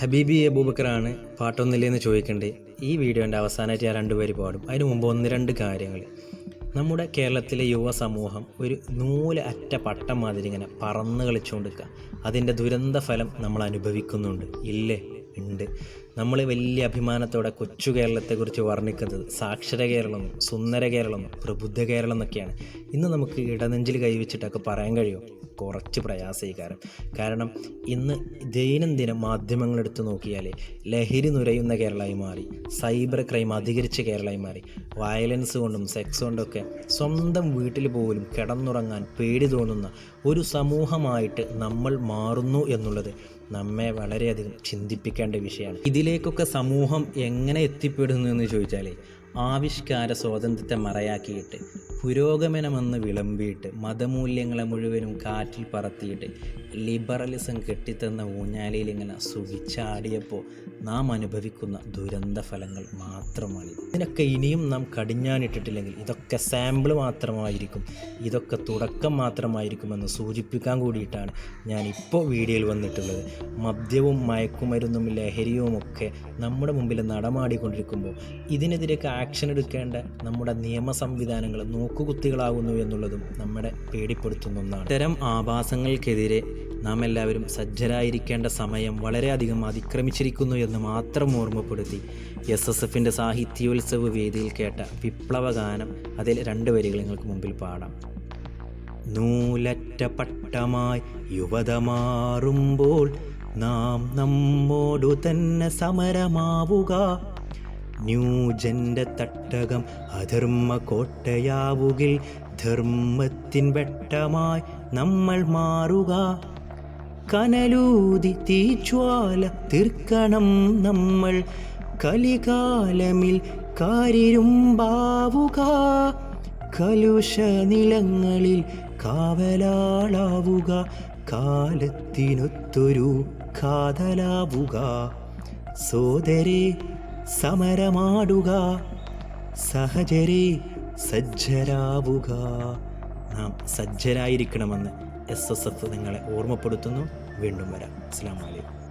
ഹബീബി അബൂബക്കറാണ് പാട്ടൊന്നില്ലെന്ന് ചോദിക്കണ്ടേ? ഈ വീഡിയോന്റെ അവസാനമായിട്ട് ഞാൻ രണ്ടുപേര് പാടും. അതിന് മുമ്പ് ഒന്ന് രണ്ട് കാര്യങ്ങൾ നമ്മുടെ കേരളത്തിലെ യുവസമൂഹം ഒരു നൂല അറ്റ പട്ടം മാതിരി ഇങ്ങനെ പറന്ന് കളിച്ചുകൊണ്ടിരിക്കുക അതിന്റെ ദുരന്ത ഫലം നമ്മൾ അനുഭവിക്കുന്നുണ്ട്. ഇല്ലേ? ഉണ്ട്. നമ്മൾ വലിയ അഭിമാനത്തോടെ കൊച്ചു കേരളത്തെക്കുറിച്ച് വർണിക്കുന്നത് സാക്ഷര കേരളം സുന്ദര കേരളം പ്രബുദ്ധ കേരളം എന്നൊക്കെയാണ്. ഇന്ന് നമുക്ക് ഇടനെഞ്ചിൽ കൈവച്ചിട്ടൊക്കെ പറയാൻ കഴിയുമോ? കുറച്ച് പ്രയാസീകാരം കാരണം ഇന്ന് ദൈനംദിനം മാധ്യമങ്ങൾ എടുത്തു നോക്കിയാൽ ലഹരി നുരയുന്ന കേരളമായി മാറി സൈബർ ക്രൈം അധികരിച്ച കേരളമായി മാറി വയലൻസ് കൊണ്ടും സെക്സ് കൊണ്ടൊക്കെ സ്വന്തം വീട്ടിൽ പോലും കിടന്നുറങ്ങാൻ പേടി തോന്നുന്ന ഒരു സമൂഹമായിട്ട് നമ്മൾ മാറുന്നു എന്നുള്ളത് നമ്മെ വളരെയധികം ചിന്തിപ്പിക്കേണ്ട വിഷയമാണ്. ഇതിലേക്കൊക്കെ സമൂഹം എങ്ങനെ എത്തിപ്പെടുന്നു എന്ന് ചോദിച്ചാൽ ആവിഷ്കാര സ്വാതന്ത്ര്യത്തെ മറയാക്കിയിട്ട് പുരോഗമനമെന്ന് വിളമ്പിയിട്ട് മതമൂല്യങ്ങളെ മുഴുവനും കാറ്റിൽ പറത്തിയിട്ട് ലിബറലിസം കെട്ടിത്തന്ന ഊഞ്ഞാലയിൽ ഇങ്ങനെ സുഖിച്ചാടിയപ്പോൾ നാം അനുഭവിക്കുന്ന ദുരന്ത ഫലങ്ങൾ മാത്രമാണ്. ഇതിനൊക്കെ ഇനിയും നാം കടിഞ്ഞാനിട്ടിട്ടില്ലെങ്കിൽ ഇതൊക്കെ സാമ്പിൾ മാത്രമായിരിക്കും. ഇതൊക്കെ തുടക്കം മാത്രമായിരിക്കുമെന്ന് സൂചിപ്പിക്കാൻ കൂടിയിട്ടാണ് ഞാൻ ഇപ്പോൾ വീഡിയോയിൽ വന്നിട്ടുള്ളത്. മദ്യവും മയക്കുമരുന്നും ലഹരിയും ഒക്കെ നമ്മുടെ മുമ്പിൽ നടമാടിക്കൊണ്ടിരിക്കുമ്പോൾ ഇതിനെതിരെയൊക്കെ ആക്ഷൻ എടുക്കേണ്ട നമ്മുടെ നിയമ സംവിധാനങ്ങൾ നോക്കുകുത്തികളാകുന്നു എന്നുള്ളതും നമ്മുടെ പേടിപ്പെടുത്തുന്ന ഒന്നാണ്. ഇത്തരം ആഭാസങ്ങൾക്കെതിരെ നാം എല്ലാവരും സജ്ജരായിരിക്കേണ്ട സമയം വളരെയധികം അതിക്രമിച്ചിരിക്കുന്നു എന്ന് മാത്രം ഓർമ്മപ്പെടുത്തി എസ് എസ് എഫിന്റെ സാഹിത്യോത്സവ വേദിയിൽ കേട്ട വിപ്ലവഗാനം അതിൽ രണ്ട് വരികൾ നിങ്ങൾക്ക് മുമ്പിൽ പാടാം. നൂലറ്റ പട്ടമായി യുവത മാറുമ്പോൾ നാം നമ്മോടു തന്നെ സമരമാവുക. ന്യൂജന്റെ തട്ടകം അധർമ്മ കോട്ടയാവുകിൽ ധർമ്മത്തിൻ വെട്ടമായി നമ്മൾ മാറുക. കനലൂതി തീജ്വാല തീർക്കണം നമ്മൾ കലികാലമിൽ കാരിരുമ്പാവുക. കലുഷ നിലങ്ങളിൽ കാവലാളാവുക. കാലത്തിനൊത്തൊരു കാതലാവുക. സോദരെ സമരമാടുക. സഹചരി സജ്ജരാവുക. നാം സജ്ജരായിരിക്കണമെന്ന് എസ് എസ് എഫ് നിങ്ങളെ ഓർമ്മപ്പെടുത്തുന്നു. വീണ്ടും വരാം. അസ്സാം വലൈക്കും